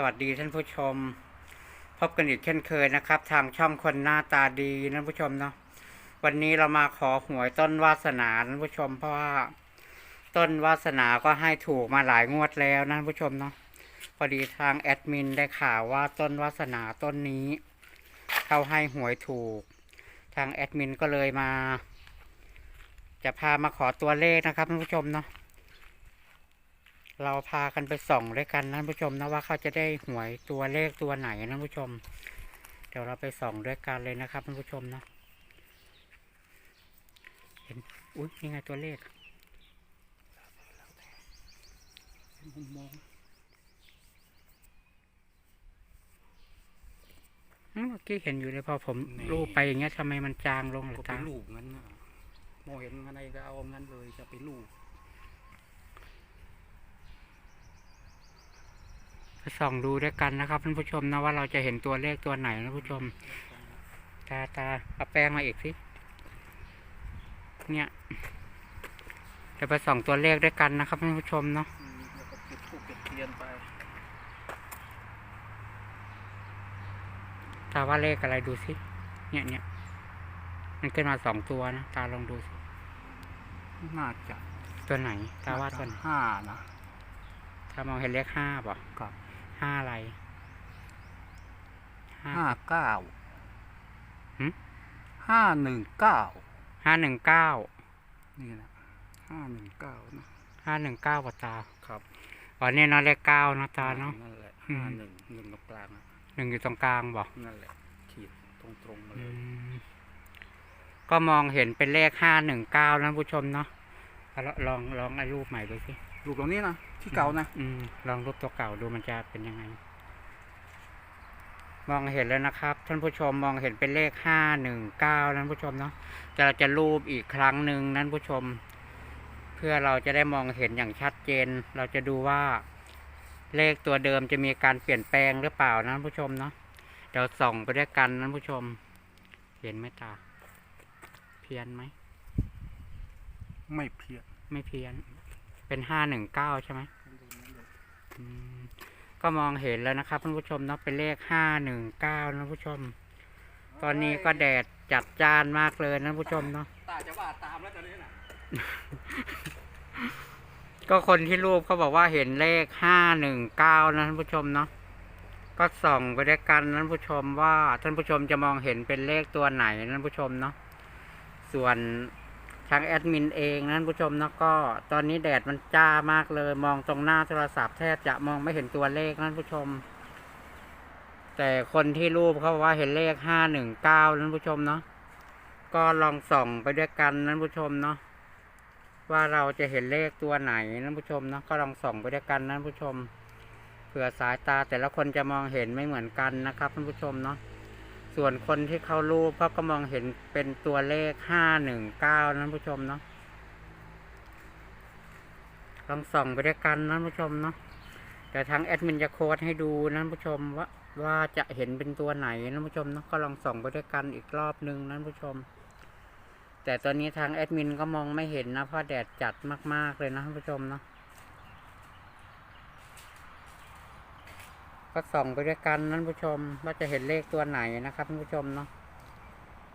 สวัสดีท่านผู้ชม พบกันอีกเช่นเคยนะครับ ทางช่องคนหน้าตาดีท่านผู้ชมเนาะวันนี้เรามาขอหวยต้นวาสนาท่านผู้ชม เพราะว่าต้นวาสนาก็ให้ถูกมาหลายงวดแล้วนะท่านผู้ชมเนาะพอดีทางแอดมินได้ข่าวว่าต้นวาสนาต้นนี้เขาให้หวยถูก ทางแอดมินก็เลยมา จะพามาขอตัวเลขนะครับท่านผู้ชมเนาะ เราพากันไปส่องด้วยกันนะท่านผู้ชมนะว่าเขาจะได้หวยตัวเลขตัวไหนนะท่านผู้ชม เดี๋ยวเราไปส่องด้วยกันเลยนะครับท่านผู้ชมนะเห็นอุ้ยนี่ไงตัวเลขมุมมองอืมเมื่อกี้เห็นอยู่เลยพอผมนี่รูปไปอย่างเงี้ยทำไมมันจางลงหรือก็ไปตาลูกงั้นนะโมเห็นอะไรก็เอางั้นเลยจะไปลูกไป ส่องดูด้วยกันนะครับท่านผู้ชมนะว่าเราจะเห็นตัวเลขตัวไหนนะท่านผู้ชม ตาตาเอาแป้งมาอีกสิเนี่ยจะไปส่องตัวเลขด้วยกันนะครับท่านผู้ชมเนาะอืมแล้วก็จุดทูบจุดเทียนไปตาว่าเลขอะไรดูสิเนี่ยเนี่ยมันขึ้นมาสองตัวนะตาลองดูสิน่าจะตัวไหนตาว่าตัวไหนห้านะตามองเห็นเลขห้าป่ะกับ ห้าอะไรห้าห้าเก้าหึห้าหนึ่งเก้าห้าหนึ่งเก้านี่นะห้าหนึ่งเก้านะห้าหนึ่งเก้าป่ะตาครับอ๋อเนี่ยเนาะเลขเก้าเนาะตาเนาะนั่นแหละอืมห้าหนึ่งหนึ่งตรงกลางอะหนึ่งอยู่ตรงกลางบ่นั่นแหละขีดตรงตรงๆมาอืเลยมก็มองเห็นเป็นเลขห้าหนึ่งเก้านะผู้ชมเนาะเอาละลองลองไอ้รูปใหม่ดูสิ ลูกตรงนี้นะที่เก่านะอืมลองรูปตัวเก่าดูมันจะเป็นยังไง มองเห็นแล้วนะครับ ท่านผู้ชมมองเห็นเป็นเลขห้าหนึ่งเก้านั้นผู้ชมเนาะแต่เราจะรูปอีกครั้งหนึ่งนั้นผู้ชม เพื่อเราจะได้มองเห็นอย่างชัดเจน เราจะดูว่า เลขตัวเดิมจะมีการเปลี่ยนแปลงหรือเปล่านะผู้ชมเนาะเดี๋ยวส่องไปด้วยกันนั้นผู้ชม เห็นไหมตา เพี้ยนไหม ไม่เพี้ยน ไม่เพี้ยน เป็นห้าหนึ่งเก้าใช่ไหมอืมก็มองเห็นแล้วนะครับท่านผู้ชมเนาะเป็นเลขห้าหนึ่งเก้านะผู้ชม ตอนนี้ก็แดดจัดจ้านมากเลยนะผู้ชมเนาะตาจะว่าตามแล้วตอนนี้นะก็คนที่รูปเขาบอกว่าเห็นเลขห้าหนึ่งเก้านะท่านผู้ชมเนาะก็ส่องไปด้วยกันนะท่านผู้ชมว่าท่านผู้ชมจะมองเห็นเป็นเลขตัวไหนนะท่านผู้ชมเนาะส่วน ทางแอดมินเองนะท่านผู้ชมนะก็ตอนนี้แดดมันจ้ามากเลย มองตรงหน้าโทรศัพท์แทบจะมองไม่เห็นตัวเลขนะท่านผู้ชม แต่คนที่รูปเขาว่าเห็นเลขห้าหนึ่งเก้าท่านผู้ชมเนาะก็ลองส่องไปด้วยกันนะท่านผู้ชมเนาะว่าเราจะเห็นเลขตัวไหนนะผู้ชมเนาะก็ลองส่องไปด้วยกันนะผู้ชมเผื่อสายตาแต่ละคนจะมองเห็นไม่เหมือนกันนะครับท่านผู้ชมเนาะ ส่วนคนที่เขารูปเขาก็มองเห็นเป็นตัวเลขห้าหนึ่งเก้านะผู้ชมเนาะลองส่องไปด้วยกันนะผู้ชมเนาะแต่ทางแอดมินจะโค้ดให้ดูนะผู้ชมว่าว่าจะเห็นเป็นตัวไหนนะผู้ชมเนาะก็ลองส่องไปด้วยกันอีกรอบนึงนะผู้ชม แต่ตอนนี้ทางแอดมินก็มองไม่เห็นนะเพราะแดดจัดมากๆเลยนะท่านผู้ชมเนาะ ก็ส่องไปด้วยกันนะท่นผู้ชมว่าจะเห็นเลขตัวไหนนะครับท่านผู้ชมเนาะ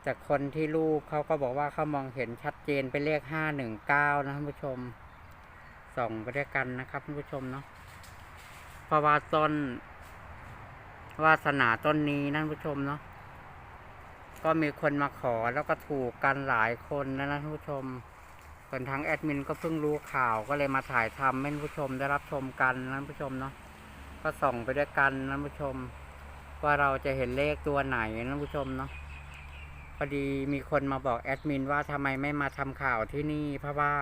จากคนที่รูปเขาก็บอกว่าเขามองเห็นชัดเจนเป็นเลขห้าหนึ่งเก้านะท่านผู้ชม ส่องไปด้วยกันนะครับท่านผู้ชมเนาะเพราะว่าต้นวาสนาต้นนี้นะท่นผู้ชมเนาะก็มีคนมาขอแล้วก็ถูกกันหลายคนนะนะท่านผู้ชมส่วนทางแอดมินก็เพิ่งรู้ข่าวก็เลยมาถ่ายทำให้ท่านผู้ชมได้รับชมกันนะท่นผู้ชมเนาะ ก็ส่องไปด้วยกันนะท่านผู้ชม ว่าเราจะเห็นเลขตัวไหนนะท่านผู้ชมเนาะพอดีมีคนมาบอกแอดมินว่าทำไมไม่มาทำข่าวที่นี่ เพราะว่า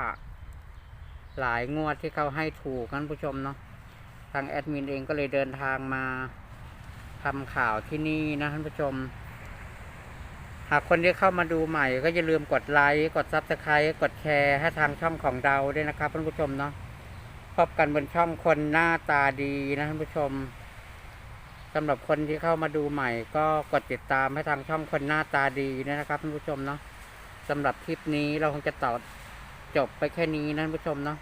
หลายงวดที่เขาให้ถูกนะท่านผู้ชมเนาะทางแอดมินเองก็เลยเดินทางมาทำข่าวที่นี่นะท่านผู้ชม หากคนที่เข้ามาดูใหม่ ก็อย่าลืมกดไลค์กดซับสไครต์กดแชร์ให้ทางช่องของเราด้วยนะครับท่านผู้ชมเนาะ บกันบนช่องคนหน้าตาดีนะท่านผู้ชมสำหรับคนที่เข้ามาดูใหม่ ก็กดติดตามให้ทางช่องคนหน้าตาดีนะครับท่านผู้ชมเนาะสำหรับคลิปนี้เราคงจะต่อจบไปแค่นี้นะท่านผู้ชมเนาะ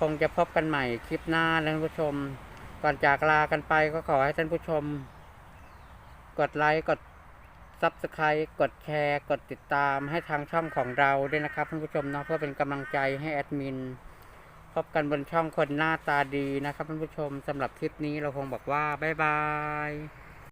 คงจะพบกันใหม่คลิปหน้านะท่านผู้ชม ก่อนจากลากันไปก็ขอให้ท่านผู้ชม กดไลค์กด Subscribe กดแชร์ กดติดตามให้ทางช่องของเราด้วยนะครับท่านผู้ชมเนาะเพื่อเป็นกำลังใจให้แอดมิน พบกันบนช่องคนหน้าตาดีนะครับท่านผู้ชมสำหรับคลิปนี้เราคงบอกว่า บ๊ายบาย